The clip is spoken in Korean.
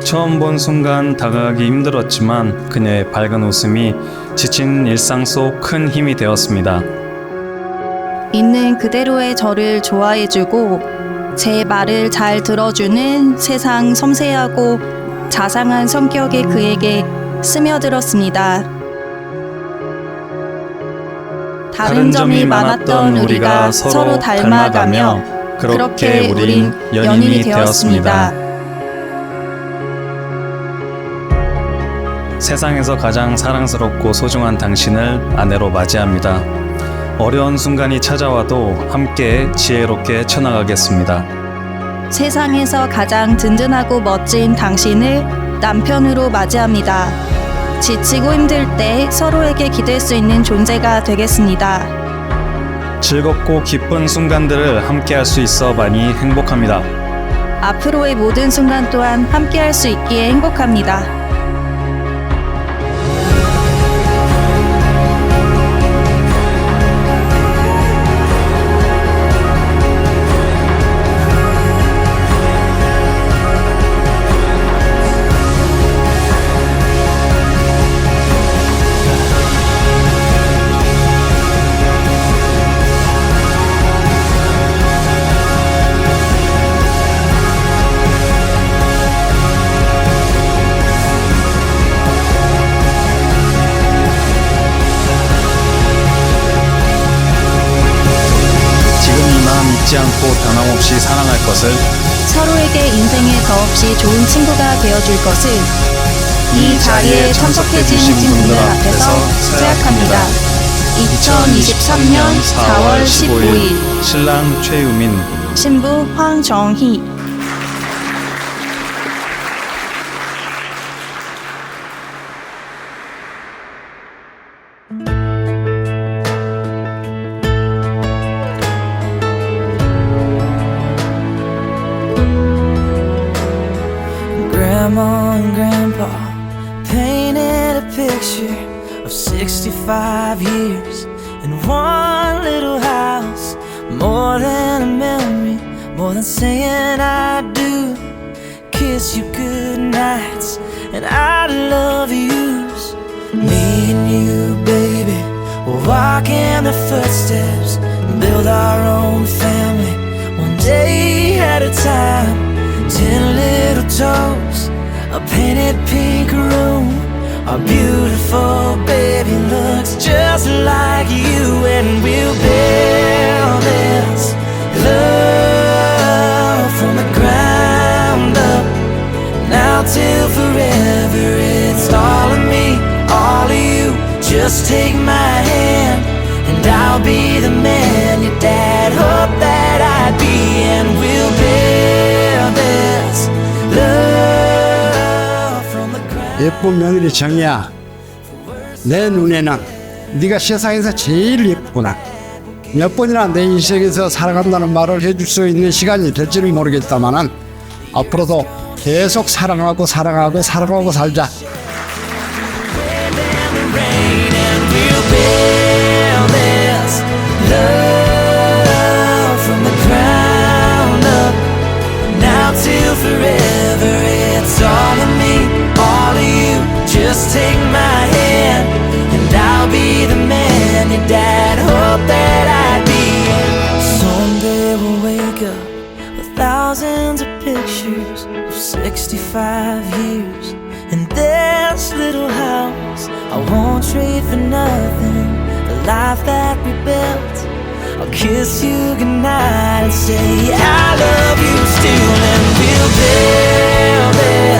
처음 본 순간 다가가기 힘들었지만 그녀의 밝은 웃음이 지친 일상 속 큰 힘이 되었습니다. 있는 그대로의 저를 좋아해주고 제 말을 잘 들어주는 세상 섬세하고 자상한 성격의 그에게 스며들었습니다. 다른 점이 많았던 우리가 서로 닮아가며 그렇게 우린 연인이 되었습니다. 세상에서 가장 사랑스럽고 소중한 당신을 아내로 맞이합니다. 어려운 순간이 찾아와도 함께 지혜롭게 쳐나가겠습니다. 세상에서 가장 든든하고 멋진 당신을 남편으로 맞이합니다. 지치고 힘들 때 서로에게 기댈 수 있는 존재가 되겠습니다. 즐겁고 기쁜 순간들을 함께 할 수 있어 많이 행복합니다. 앞으로의 모든 순간 또한 함께 할 수 있기에 행복합니다. 잊지 않고 변함없이 사랑할 것을 서로에게 인생에 더없이 좋은 친구가 되어줄 것을 이 자리에 참석해 주신 분들 앞에서 수약합니다. 2023년 4월 15일. 신랑 최유민. 신부 황정희 Grandma and Grandpa painted a picture of 65 years in one little house. More than a memory, more than saying I do. Kiss you good nights, and I love yous. Me and you, baby, will walk in the footsteps and build our own family one day at a time. Ten little toes, a painted pink room. Our beautiful baby looks just like you, and we'll build this love from the ground up. Now till forever, it's all of me, all of you. Just take my hand, and I'll be the man your dad hoped that I'd be, and we'll 예쁜 며느리 정이야. 내 눈에는 네가 세상에서 제일 예쁘구나. 몇 번이나 내 인생에서 살아간다는 말을 해줄 수 있는 시간이 될지는 모르겠다마는 앞으로도 계속 사랑하고 사랑하고 사랑하고 살자. Love Just take my hand, and I'll be the man your dad hoped that I'd be. Someday we'll wake up with thousands of pictures of 65 years in this little house. I won't trade for nothing the life that we built. I'll kiss you goodnight and say I love you still, and we'll build this